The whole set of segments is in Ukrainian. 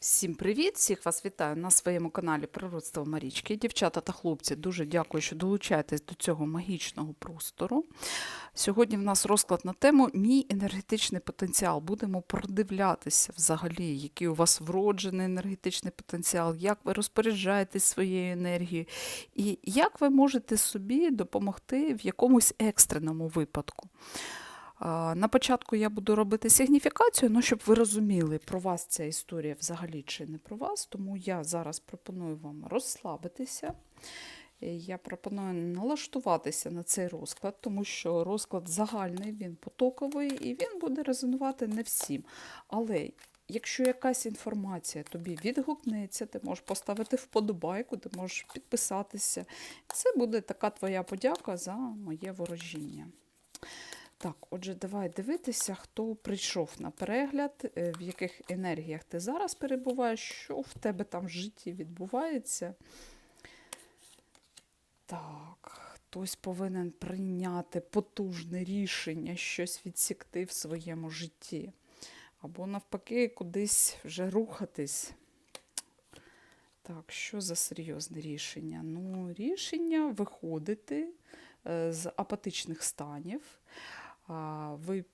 Всім привіт! Всіх вас вітаю на своєму каналі Природство Марічки. Дівчата та хлопці, дуже дякую, що долучаєтесь до цього магічного простору. Сьогодні в нас розклад на тему Мій енергетичний потенціал. Будемо продивлятися взагалі, який у вас вроджений енергетичний потенціал, як ви розпоряджаєтесь своєю енергією, і як ви можете собі допомогти в якомусь екстреному випадку. На початку я буду робити сигніфікацію, ну, щоб ви розуміли, про вас ця історія взагалі чи не про вас. Тому я зараз пропоную вам розслабитися. Е, Я пропоную налаштуватися на цей розклад, тому що розклад загальний, він потоковий і він буде резонувати не всім. Але якщо якась інформація тобі відгукнеться, ти можеш поставити вподобайку, ти можеш підписатися. Це буде така твоя подяка за моє ворожіння. Так, отже, давай дивитися, хто прийшов на перегляд, е, в яких енергіях ти зараз перебуваєш, що в тебе там в житті відбувається. Так, хтось повинен прийняти потужне рішення, щось відсікти в своєму житті. Або навпаки, кудись вже рухатись. Так, що за серйозне рішення? Ну, рішення виходити е, з апатичних станів. Ви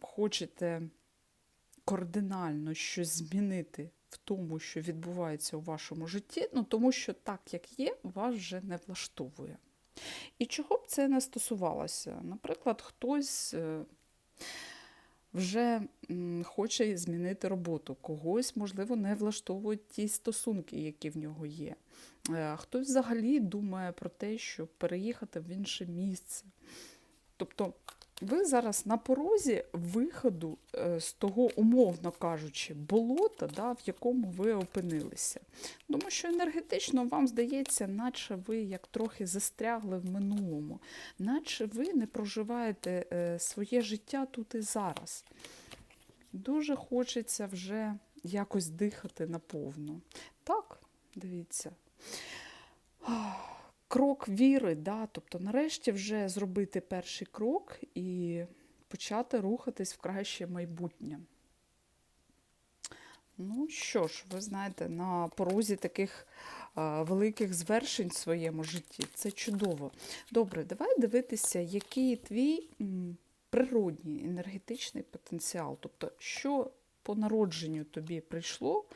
хочете кардинально щось змінити в тому, що відбувається у вашому житті, ну тому що так, як є, вас вже не влаштовує. І чого б це не стосувалося? Наприклад, хтось е, вже хоче змінити роботу, когось, можливо, не влаштовують ті стосунки, які в нього є. Е, Хтось взагалі думає про те, щоб переїхати в інше місце. Тобто ви зараз на порозі виходу е, з того, умовно кажучи, болота, да, в якому ви опинилися. Тому що енергетично вам здається, наче ви як трохи застрягли в минулому, наче ви не проживаєте е, своє життя тут і зараз. Дуже хочеться вже якось дихати наповну. Так, дивіться крок віри, да? тобто нарешті вже зробити перший крок і почати рухатись в краще майбутнє. Ну що ж, ви знаєте, на порозі таких а, великих звершень в своєму житті це чудово. Добре, давай дивитися, який твій м, природній енергетичний потенціал. Тобто, що по народженню тобі прийшло е,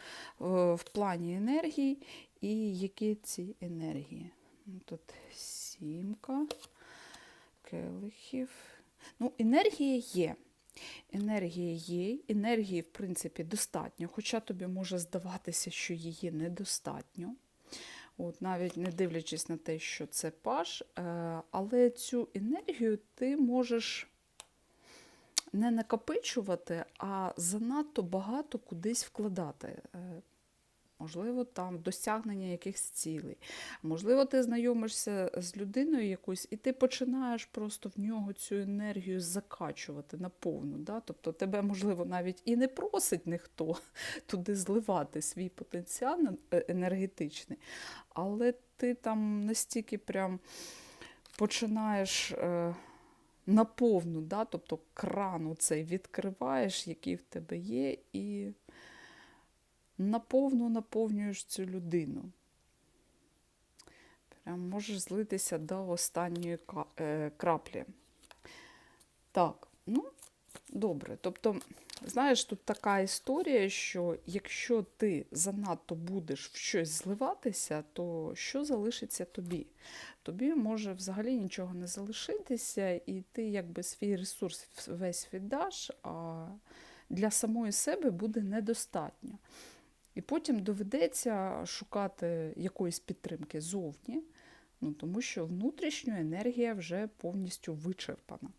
в плані енергії, і які ці енергії. Ну, Тут сімка, келихів. Ну, енергія є. Енергія є, енергії, в принципі, достатньо, хоча тобі може здаватися, що її недостатньо. От, Навіть не дивлячись на те, що це паш, е, але цю енергію ти можеш не накопичувати, а занадто багато кудись вкладати. Можливо, там досягнення якихось цілей. Можливо, ти знайомишся з людиною якоюсь, і ти починаєш просто в нього цю енергію закачувати наповну. Да? Тобто тебе, можливо, навіть і не просить ніхто туди зливати свій потенціал е, енергетичний, але ти там настільки прям починаєш. Е, Наповну, да? тобто крану цей відкриваєш, який в тебе є, і наповну наповнюєш цю людину. Прям можеш злитися до останньої е, краплі. Так, ну, добре. Тобто, знаєш, тут така історія, що якщо ти занадто будеш в щось зливатися, то що залишиться тобі? Тобі може взагалі нічого не залишитися, і ти якби свій ресурс весь віддаш, а для самої себе буде недостатньо. І потім доведеться шукати якоїсь підтримки зовні, ну, тому що внутрішня енергія вже повністю вичерпана.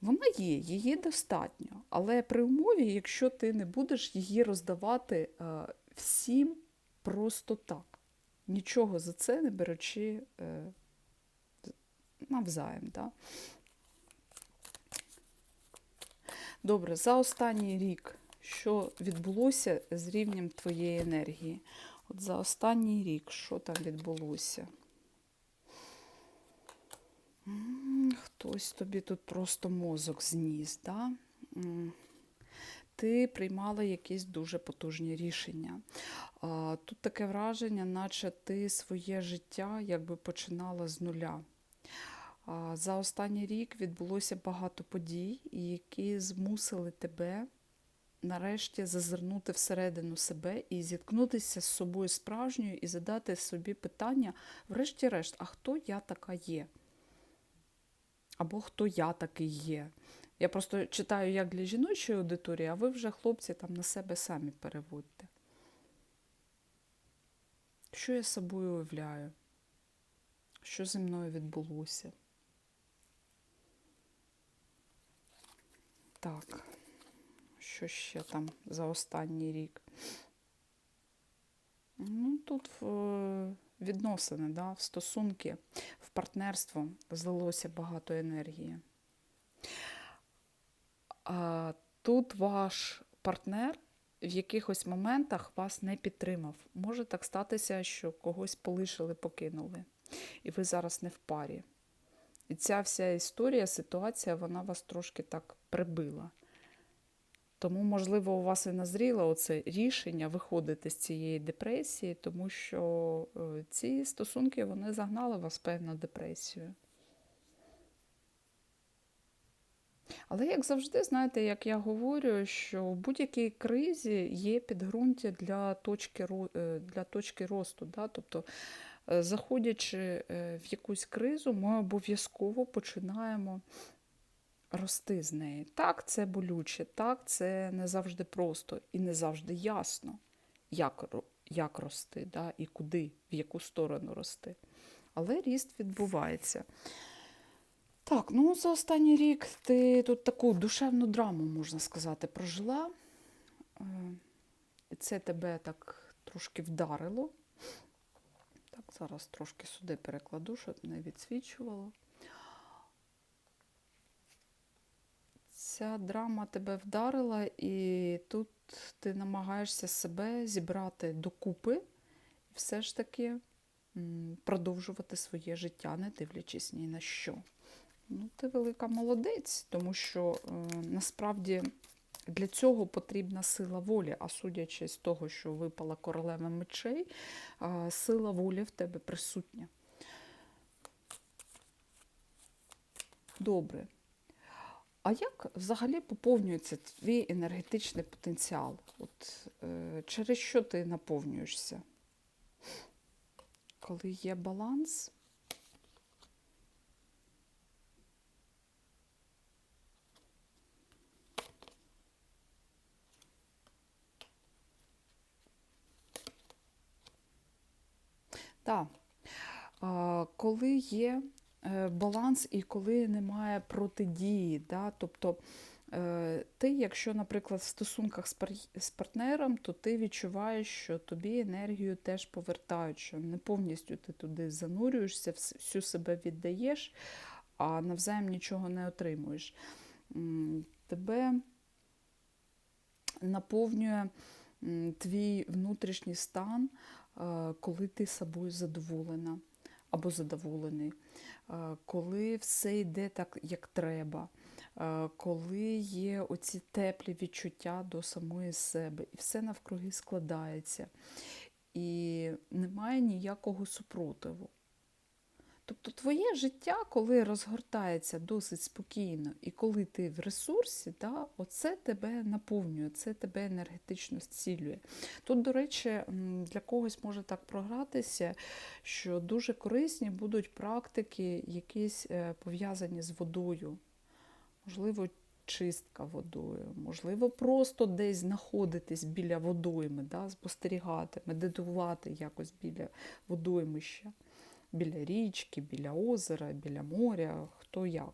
Вона є, її достатньо, але при умові, якщо ти не будеш її роздавати е, всім просто так, нічого за це не беручи е, навзаєм. Да? Добре, за останній рік що відбулося з рівнем твоєї енергії. От за останній рік, що там відбулося? Хтось тобі тут просто мозок зніс, да? ти приймала якісь дуже потужні рішення. Тут таке враження, наче ти своє життя якби починала з нуля. За останній рік відбулося багато подій, які змусили тебе нарешті зазирнути всередину себе і зіткнутися з собою справжньою і задати собі питання, врешті-решт, а хто я така є? Або хто я такий є. Я просто читаю як для жіночої аудиторії, а ви вже, хлопці, там на себе самі переводьте. Що я собою уявляю? Що зі мною відбулося? Так, що ще там за останній рік? Ну, тут в відносини, да, в стосунки, в партнерство злилося багато енергії. А тут ваш партнер в якихось моментах вас не підтримав. Може так статися, що когось полишили, покинули, і ви зараз не в парі. І ця вся історія, ситуація, вона вас трошки так прибила. Тому, можливо, у вас і назріло оце рішення виходити з цієї депресії, тому що е, ці стосунки вони загнали вас певну депресію. Але, як завжди, знаєте, як я говорю, що в будь-якій кризі є підґрунтя для точки е, для точки росту. Да? Тобто, е, заходячи в якусь кризу, ми обов'язково починаємо рости з неї. Так, це болюче, так, це не завжди просто і не завжди ясно, як як рости, да, і куди, в яку сторону рости. Але ріст відбувається. Так, ну за останній рік ти тут таку душевну драму, можна сказати, прожила. Е, і це тебе так трошки вдарило. Так, зараз трошки сюди перекладу, щоб не відсвічувало. Ця драма тебе вдарила, і тут ти намагаєшся себе зібрати докупи і все ж таки продовжувати своє життя, не дивлячись ні на що. Ну, Ти велика молодець, тому що е, насправді для цього потрібна сила волі, а судячи з того, що випала королева мечей, е, сила волі в тебе присутня. Добре. А як взагалі поповнюється твій енергетичний потенціал? От, е, Через що ти наповнюєшся? Коли є баланс? Так, коли є баланс і коли немає протидії. Да? Тобто е, ти, якщо, наприклад, в стосунках з партнером, то ти відчуваєш, що тобі енергію теж повертають, що не повністю ти туди занурюєшся, всю себе віддаєш, а навзаєм нічого не отримуєш. Тебе наповнює твій внутрішній стан, е, коли ти собою задоволена або задоволений, коли все йде так, як треба, коли є оці теплі відчуття до самої себе, і все навкруги складається, і немає ніякого супротиву. Тобто твоє життя, коли розгортається досить спокійно, і коли ти в ресурсі, да, оце тебе наповнює, це тебе енергетично зцілює. Тут, до речі, для когось може так програтися, що дуже корисні будуть практики, якісь е, пов'язані з водою. Можливо, чистка водою, можливо, просто десь знаходитись біля водойми, да, спостерігати, медитувати якось біля водоймища біля річки, біля озера, біля моря, хто як.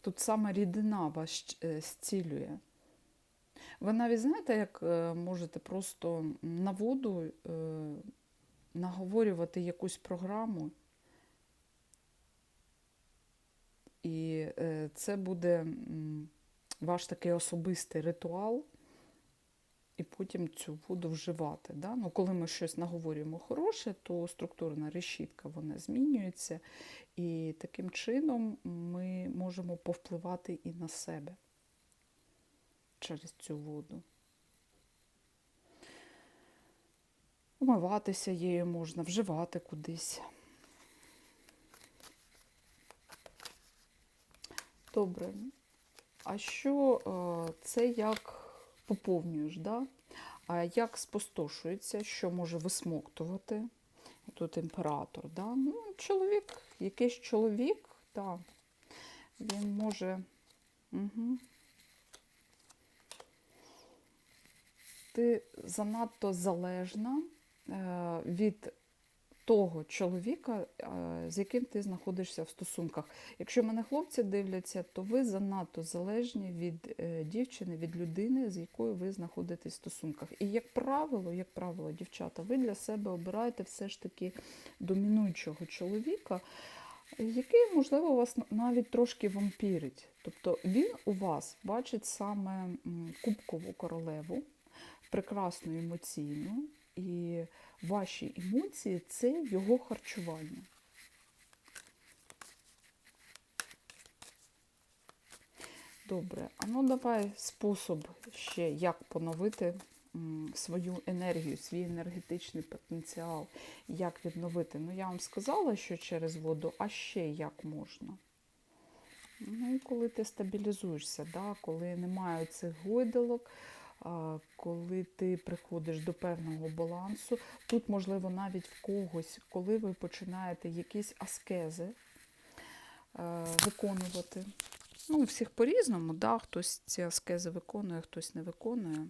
Тут саме рідина вас е, зцілює. Ви навіть знаєте, як е, можете просто на воду е, наговорювати якусь програму, і це буде ваш такий особистий ритуал, і потім цю воду вживати. Да? Ну, коли ми щось наговорюємо хороше, то структурна решітка вона змінюється, і таким чином ми можемо повпливати і на себе через цю воду. Умиватися її можна, вживати кудись. Добре. А що е, це як поповнюєш, да? а як спустошується, що може висмоктувати? Тут імператор. Да? Ну, чоловік, якийсь чоловік, да. він може. Угу. Ти занадто залежна е, від того чоловіка, з яким ти знаходишся в стосунках. Якщо мене хлопці дивляться, то ви занадто залежні від е, дівчини, від людини, з якою ви знаходитесь в стосунках. І як правило, як правило, дівчата, ви для себе обираєте все ж таки домінуючого чоловіка, який, можливо, вас навіть трошки вампірить. Тобто він у вас бачить саме кубкову королеву, прекрасну емоційну. І ваші емоції це його харчування. Добре, а ну давай спосіб ще, як поновити свою енергію, свій енергетичний потенціал, як відновити. Ну, я вам сказала, що через воду, а ще як можна. Ну коли ти стабілізуєшся, да, коли немає цих гойдалок, коли ти приходиш до певного балансу, тут, можливо, навіть в когось, коли ви починаєте якісь аскези е, виконувати. Ну, у всіх по-різному, да? хтось ці аскези виконує, хтось не виконує.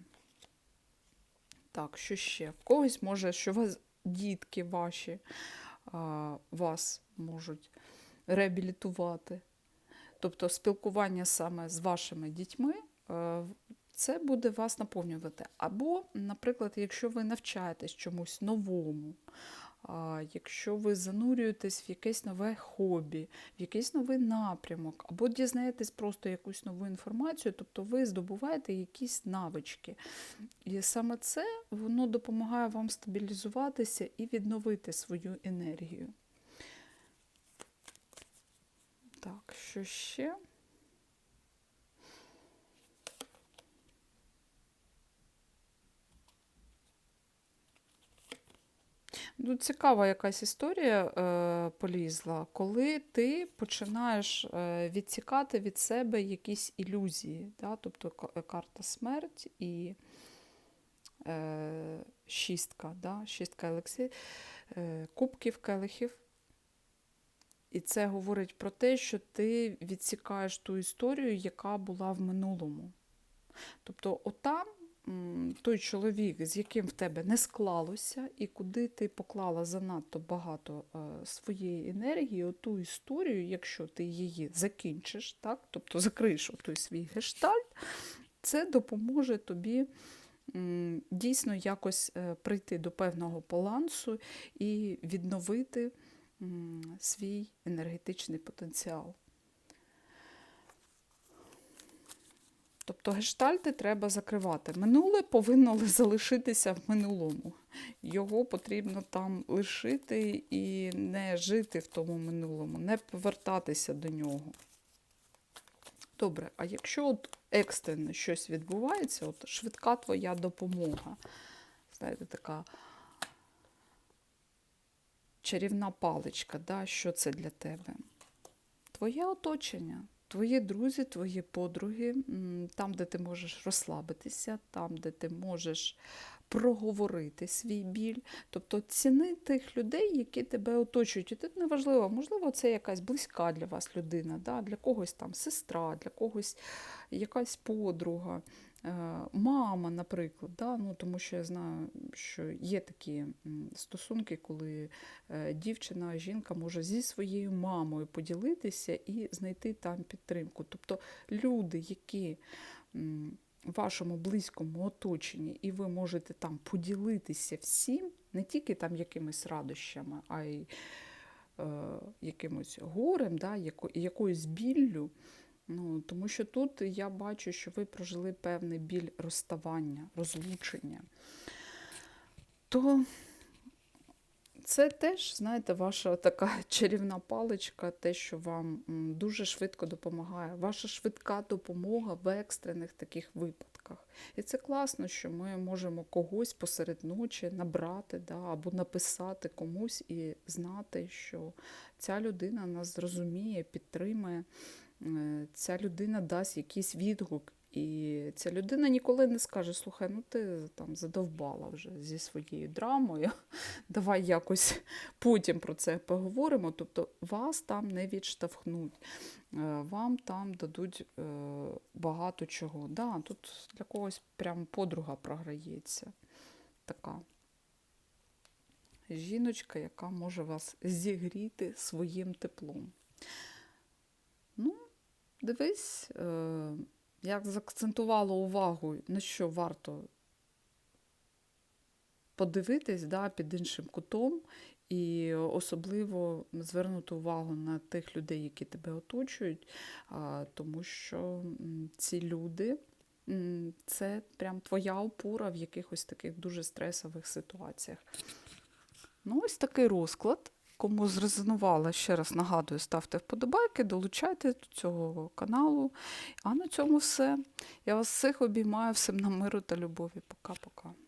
Так, що ще? В когось може, що вас дітки ваші вас можуть реабілітувати. Тобто спілкування саме з вашими дітьми е, це буде вас наповнювати. Або, наприклад, якщо ви навчаєтесь чомусь новому, якщо ви занурюєтесь в якесь нове хобі, в якийсь новий напрямок, або дізнаєтесь просто якусь нову інформацію, тобто ви здобуваєте якісь навички. І саме це воно допомагає вам стабілізуватися і відновити свою енергію. Так, що ще? Ну, Цікава якась історія е, полізла, коли ти починаєш е, відсікати від себе якісь ілюзії. Да? Тобто карта смерть і е, шістка, да? шістка елексі, е, кубків келихів. І це говорить про те, що ти відсікаєш ту історію, яка була в минулому. Тобто, отам той чоловік, з яким в тебе не склалося, і куди ти поклала занадто багато е, своєї енергії, ту історію, якщо ти її закінчиш, так, тобто закриєш той свій гештальт, це допоможе тобі дійсно якось е, прийти до певного балансу і відновити свій енергетичний потенціал. Тобто гештальти треба закривати. Минуле повинно залишитися в минулому. Його потрібно там лишити і не жити в тому минулому, не повертатися до нього. Добре, а якщо от екстрено щось відбувається, от швидка твоя допомога, знаєте, така чарівна паличка, да, що це для тебе? Твоє оточення твої друзі, твої подруги, там, де ти можеш розслабитися, там, де ти можеш проговорити свій біль, тобто ціни тих людей, які тебе оточують. І тут неважливо, можливо, це якась близька для вас людина, да? для когось там сестра, для когось якась подруга. Е, мама, наприклад, да? ну, тому що я знаю, що є такі стосунки, коли е, дівчина, жінка може зі своєю мамою поділитися і знайти там підтримку. Тобто люди, які в вашому близькому оточенні, і ви можете там поділитися всім, не тільки там якимись радощами, а й е, якимось горем, да, яко, якоюсь біллю Ну, тому що тут я бачу, що ви прожили певний біль розставання, розлучення. То це теж, знаєте, ваша така чарівна паличка, те, що вам дуже швидко допомагає. Ваша швидка допомога в екстрених таких випадках. І це класно, що ми можемо когось посеред ночі набрати да, або написати комусь і знати, що ця людина нас зрозуміє, підтримає, е, ця людина дасть якийсь відгук. І ця людина ніколи не скаже: слухай, ну ти там задовбала вже зі своєю драмою, давай якось потім про це поговоримо. Тобто вас там не відштовхнуть, е, вам там дадуть е, багато чого. Да, тут для когось прям подруга програється. Така жіночка, яка може вас зігріти своїм теплом. Дивись, е, як заакцентувала увагу, на що варто подивитись да, під іншим кутом, і особливо звернути увагу на тих людей, які тебе оточують, тому що ці люди це прям твоя опора в якихось таких дуже стресових ситуаціях. Ну, ось такий розклад. Кому зрезонувала, ще раз нагадую, ставте вподобайки, долучайте до цього каналу. А на цьому все. Я вас всіх обіймаю, всім на миру та любові. Пока-пока.